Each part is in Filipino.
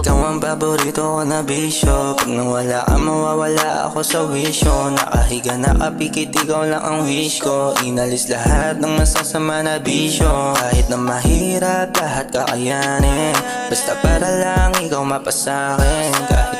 ang paborito ko na bisyo Pag nawala ka mawawala ako sa wisyo. Nakahiga nakapikit ikaw lang ang wish ko. Inalis lahat ng masasama na bisyo. Kahit na mahirap lahat kakayanin. Basta para lang ikaw mapasakin Kahit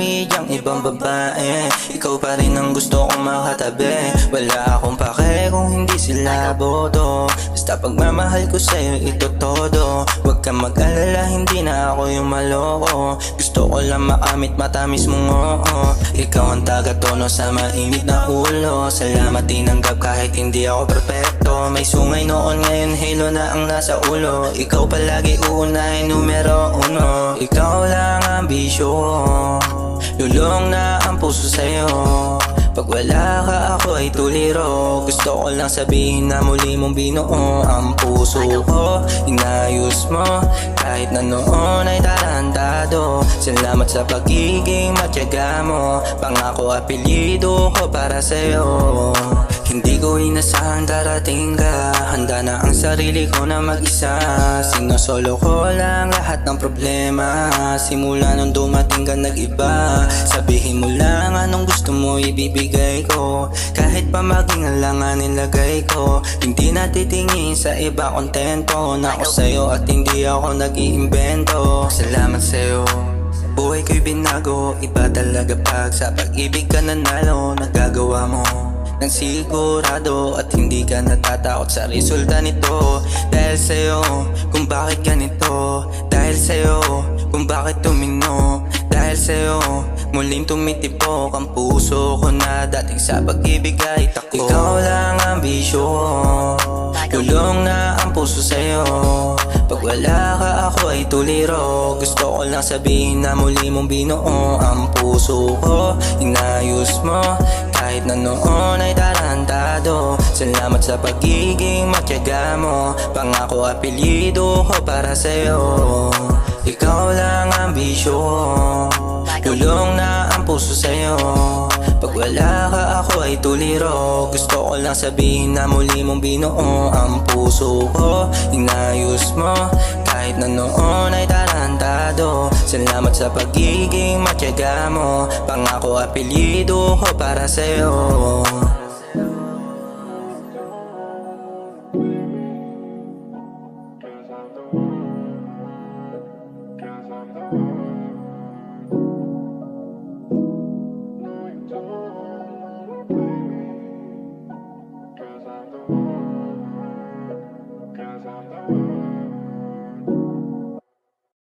marami diyang ibang babae. Ikaw pa rin ang gusto kong makatabi. Wala akong pake kung hindi sila boto Basta pagmamahal ko sa'yo ito todo. Huwag ka mag-alala hindi na ako yung maloko. Gusto ko lang makamit matamis mong oo. Ikaw ang taga-tono sa mainit na ulo. Salamat tinanggap kahit hindi ako perfecto May sungay noon ngayon halo na ang nasa ulo. Ikaw palagi uunahin numero uno. Ikaw lang ang bisyo Lulong na ang puso sa'yo. Pag wala ka ako ay tuliro. Gusto ko lang sabihin na muli mong binuo Ang puso ko. Inayos mo Kahit na noon ay tarantado. Salamat sa pagiging matyaga mo. Pangako apelido ko para sa'yo hindi ko inasahan darating ka. Handa na ang sarili ko na mag-isa. Sinosolo ko lang lahat ng problema. Simula nung dumating ka nag-iba. Sabihin mo lang anong gusto mo ibibigay ko. Kahit pa maging alangan nilagay ko. Hindi na titingin sa iba kontento Na ako sa'yo at hindi ako nag-iimbento. Salamat sa'yo. Buhay ko'y binago, iba talaga pag sa pag-ibig ka nanalo Nagagawa mo ng sigurado At hindi ka natatakot sa resulta nito. Dahil sa'yo, kung bakit ganito? Dahil sa'yo, kung bakit tumino Dahil sa'yo, muling tumitipok ang puso ko na Dating sa pag-ibig ay tako. Ikaw lang ang bisyo Lulong na ang puso sa'yo. Pag wala ka ako ay tuliro. Gusto ko lang sabihin na muli mong binuo Ang puso ko. Inayos mo Kahit na noon ay tarantado. Salamat sa pagiging matyaga mo. Pangako apelido ko para sa'yo. Ikaw lang ang bisyo. Lulong na ang puso sa'yo. Pag wala ka ako ay tuliro. Gusto ko lang sabihin na muli mong binuo Ang puso ko. Inayos mo kahit na noon ay tarantado Salamat sa pagiging matyaga mo Pangako apelido ko para sa'yo Thank you.